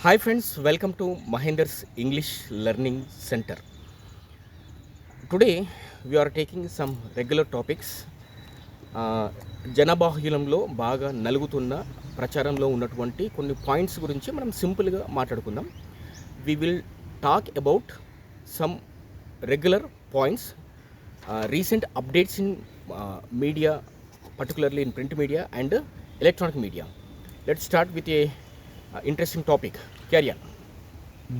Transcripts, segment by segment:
Hi friends welcome to Mahender's English learning centre today we are taking some regular topics ఆ, బాగా నలుగుతున్న ప్రచారంలో ఉన్నటువంటి కొన్ని పాయింట్స్ గురించి మనం సింపుల్గా మాట్లాడుకుందాం. We will talk about some regular points recent updates in media particularly in print media and electronic media let start with a interesting topic career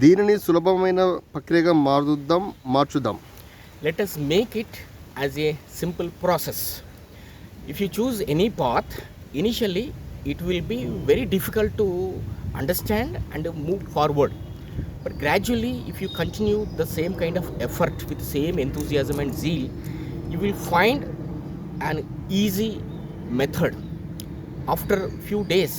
దీనిని సులభమైన ప్రక్రియగా మారుద్దాం మార్చుదాం let us make it as a simple process if you choose any path initially it will be very difficult to understand and move forward but gradually if you continue the same kind of effort with same enthusiasm and zeal you will find an easy method after few days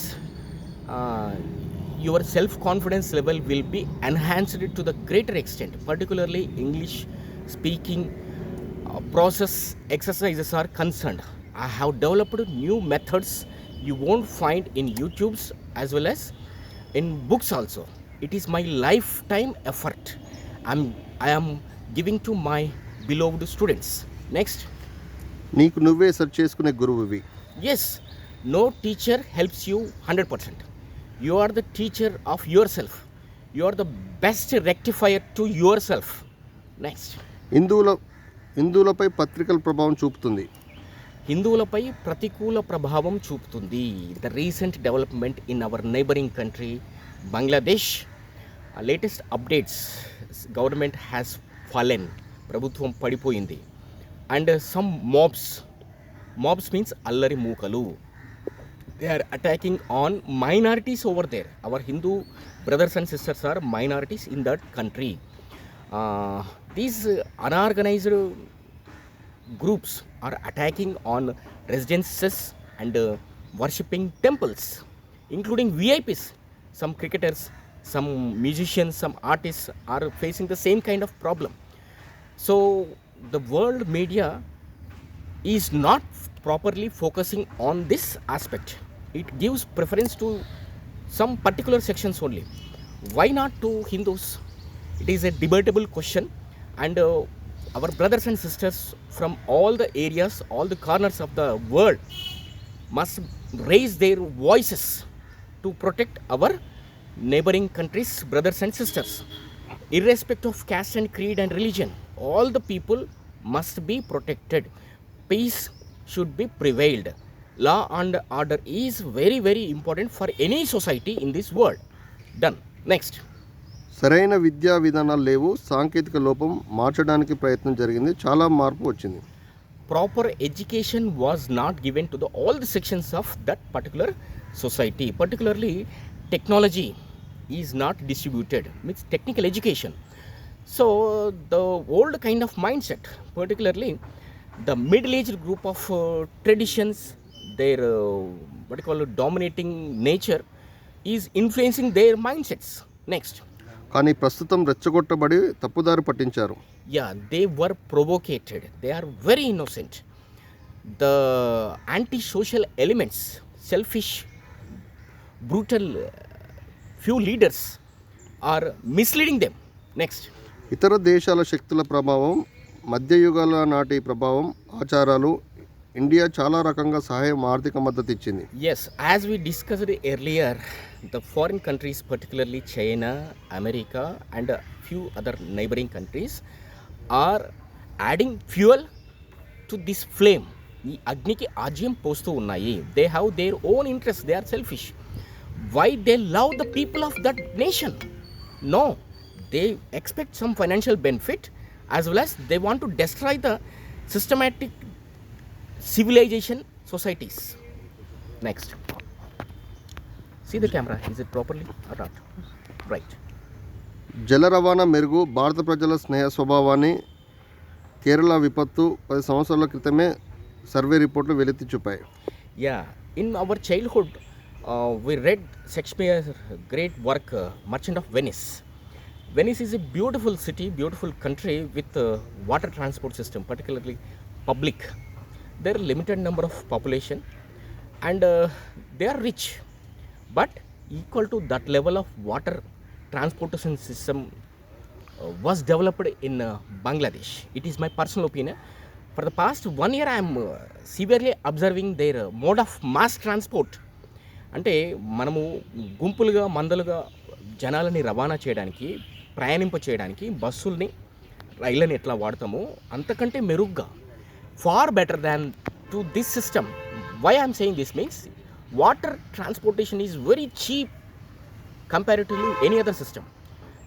your self confidence level will be enhanced to the greater extent particularly English speaking process exercises are concerned I have developed new methods you won't find in YouTubes as well as in books also it is my life time effort aim I I'm giving to my beloved students next నీకు నువ్వే search చేసుకునే గురువు yes no teacher helps you hundred percent you 100%. You are the teacher of yourself. You are the best rectifier to yourself. Next. హిందువుల హిందువులపై పత్రికల ప్రభావం చూపుతుంది హిందువులపై ప్రతికూల ప్రభావం చూపుతుంది the recent development in our neighbouring country Bangladesh latest updates government has fallen ప్రభుత్వం పడిపోయింది and some mobs mobs means అల్లరి మూకలు they are attacking on minorities over there. Our Hindu brothers and sisters are minorities in that country. Uh, these unorganized groups are attacking on residences and uh, worshipping temples, including VIPs. Some cricketers, some musicians, some artists are facing the same kind of problem. So the world media is not properly focusing on this aspect it gives preference to some particular sections only. Why not to Hindus? It is a debatable question, and uh, our brothers and sisters from all the areas, all the corners of the world must raise their voices to protect our neighboring countries, brothers and sisters. Irrespective of caste and creed and religion, all the people must be protected. Peace should be prevailed. Law and order is very very important for any society in this world done next సరైన విద్యా విధానాలు లేవు. సాంకేతిక లోపం మార్చడానికి ప్రయత్నం జరిగింది. చాలా మార్పు వచ్చింది. Proper education was not given to the all the sections of that particular society particularly technology is not distributed means technical education so the old kind of mind set particularly the middle aged group of traditions there but call dominating nature is influencing their mind sets next కానీ ప్రస్తుతం రెచ్చగొట్టబడి తప్పుదారి పట్టించారు. Yeah they were provocated they are very innocent the anti social elements selfish brutal few leaders are misleading them next ఇతర దేశాల శక్తుల ప్రభావం మధ్యయుగాల నాటి ప్రభావం ఆచారాలు ఇండియా చాలా రకంగా సహాయం ఆర్థిక మద్దతు ఇచ్చింది. Yes as we discussed earlier the foreign countries particularly China America and few other neighbouring countries are adding fuel to this flame ఈ అగ్నికి ఆజ్యం పోస్తూ ఉన్నాయి. They have their own interest they are selfish why they love the people of that nation no they expect some financial benefit as well as they want to destroy the systematic civilisation societies next see the camera is it properly right జల రవాణా మెరుగు భారత ప్రజల స్నేహ స్వభావాన్ని కేరళ విపత్తు పది సంవత్సరాల క్రితమే సర్వే రిపోర్ట్లు వెలెత్తి చూపాయి. Yeah in our childhood we read Shakespeare great work Merchant of Venice Venice is a beautiful city beautiful country with water transport system particularly public there limited number of population and they are rich but equal to that level of water transportation system was developed in Bangladesh it is my personal opinion for the past one year I'm severely observing their mode of mass transport అంటే మనము గుంపులుగా మందలుగా జనాలని రవాణా చేయడానికి ప్రయాణింప చేయడానికి బస్సుల్ని రైళ్ళని ఎట్లా వాడతామో అంతకంటే మెరుగ్గా far better than to this system. Why I'm saying this means water transportation is very cheap compared to any other system.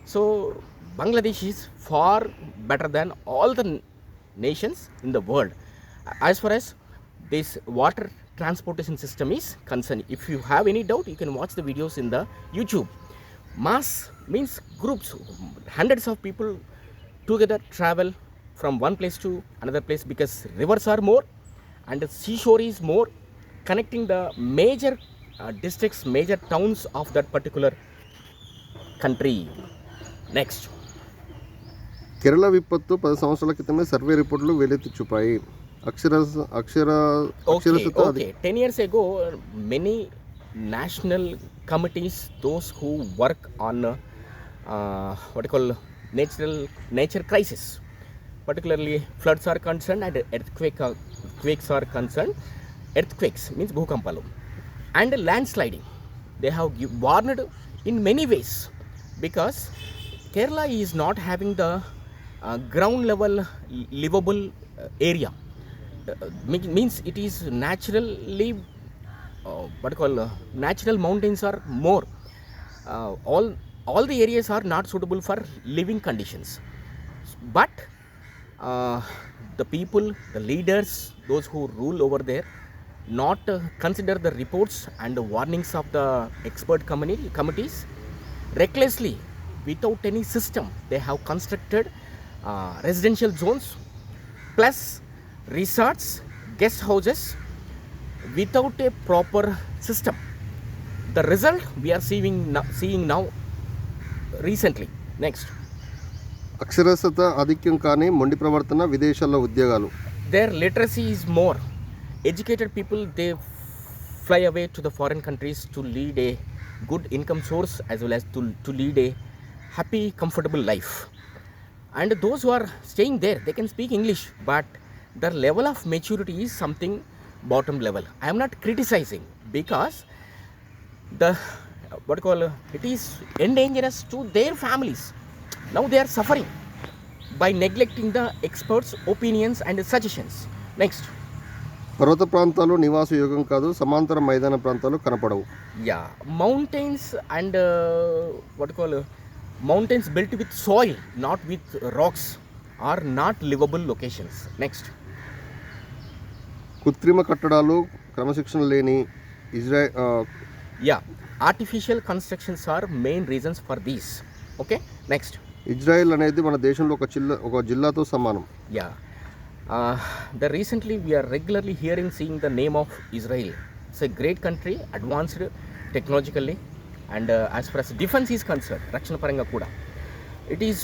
So Bangladesh is far better than all the nations in the world as far as this water transportation system is concerned. If you have any doubt, you can watch the videos in the YouTube. Mass means groups, hundreds of people together travel from one place to another place because rivers are more and the seashore is more connecting the major uh, districts, major towns of that particular country. Next. Kerala విపత్తు పది సంవత్సరాల క్రితమే survey రిపోర్టులు వెలుగుతి చూపాయి అక్షర అక్షర Okay, అక్షరస్యత అది okay. 10 years ago, many national committees, those who work on uh, uh, particularly floods are concerned and earthquake uh, quakes are concerned. Earthquakes means bhukampalu and landsliding. They have warned in many ways because Kerala is not having the uh, ground level livable area. Uh, means it is naturally uh, what call uh, natural mountains are more. Uh, all all the areas are not suitable for living conditions. But the people, the leaders, those who rule over there, not uh, consider the reports and the warnings of the expert community, committees. Recklessly without any system they have constructed uh, residential zones plus resorts guest houses without a proper system. The result we are seeing now, seeing now recently. Next అక్షరస్యత ఆధిక్యం కానీ మొండి ప్రవర్తన విదేశాల్లో ఉద్యోగాలు their literacy is more educated people they fly away to the foreign countries to lead a good income source as well as to, to lead a happy comfortable life and those who are staying there they can speak english but their level of maturity is something bottom level i am not criticizing because the what you call it is endangerous to their families now they are suffering by neglecting the experts opinions and suggestions next పర్వత ప్రాంతాలు నివాస యోగం కాదు సమాంతర మైదాన ప్రాంతాలు కనపడవు yeah mountains and uh, what you call uh, mountains built with soil not with rocks are not livable locations next కృత్రిమ కట్టడాలు క్రమశిక్షణ లేని Israel yeah artificial constructions are main reasons for these okay next Israel అనేది మన దేశంలో ఒక జిల్లా ఒక జిల్లాతో సమానం. Yeah the recently we're regularly hearing seeing the name of Israel it's a great country advanced technologically and as for us defence is concern రక్షణ పరంగా కూడా. It is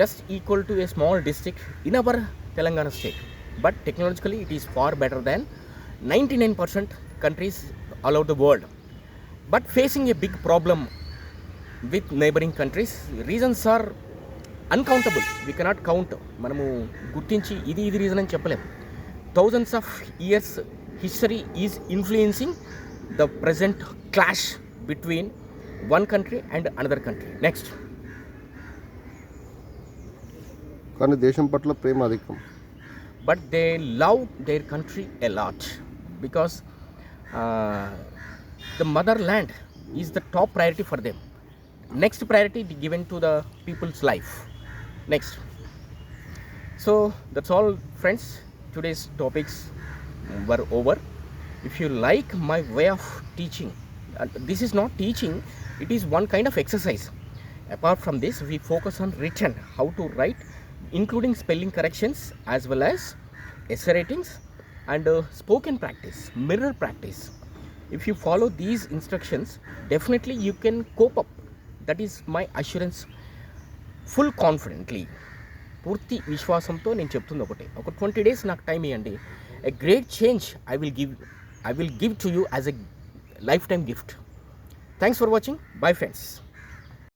just equal to a small district in our Telangana state but technically it is far better than ninety nine percent countries all out the world but facing a big problem with neighbouring countries reasons are uncountable we cannot count మనము గుర్తించి ఇది ఇది reason అని చెప్పలేము thousands of years history is influencing the present clash between one country and another country next కానీ దేశం పట్ల ప్రేమ అధికం. But they love their country a lot because the motherland is the top priority for them next priority given to the people's life next. So that's all friends. Today's topics were over. If you like my way of teaching uh, this is not teaching it is one kind of exercise. Apart from this we focus on written how to write including spelling corrections as well as essay ratings and uh, spoken practice mirror practice. If you follow these instructions definitely you can cope up. That is my assurance full confidently. పూర్తి విశ్వాసంతో నేను చెప్తుంది ఒకటే. ఒక twenty days నాకు time ఇవ్వండి a great change I will give I will give to you as a lifetime gift thanks for watching bye friends